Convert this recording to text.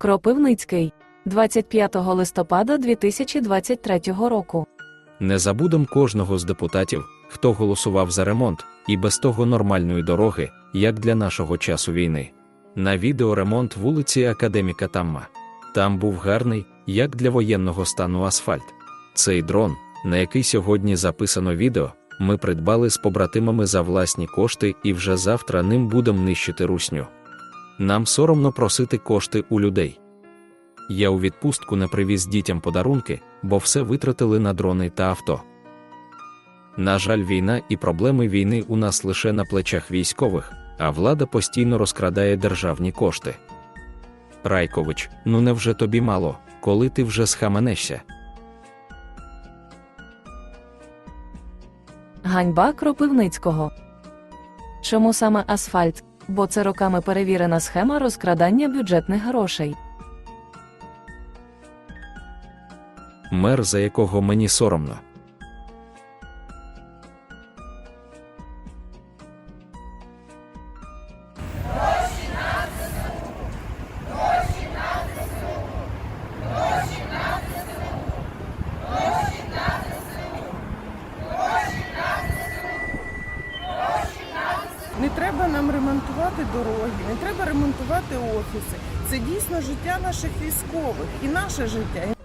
Кропивницький, 25 листопада 2023 року. Не забудем кожного з депутатів, хто голосував за ремонт, і без того нормальної дороги, як для нашого часу війни. На відео ремонт вулиці Академіка Тамма. Там був гарний, як для воєнного стану асфальт. Цей дрон, на який сьогодні записано відео, ми придбали з побратимами за власні кошти і вже завтра ним будемо нищити русню. Нам соромно просити кошти у людей. Я у відпустку не привіз дітям подарунки, бо все витратили на дрони та авто. На жаль, війна і проблеми війни у нас лише на плечах військових, а влада постійно розкрадає державні кошти. Райкович, ну невже тобі мало, коли ти вже схаменешся? Ганьба Кропивницького. Чому саме асфальт? Бо це роками перевірена схема розкрадання бюджетних грошей. Мер, за якого мені соромно. Не треба нам ремонтувати дороги, не треба ремонтувати офіси. Це дійсно життя наших військових і наше життя.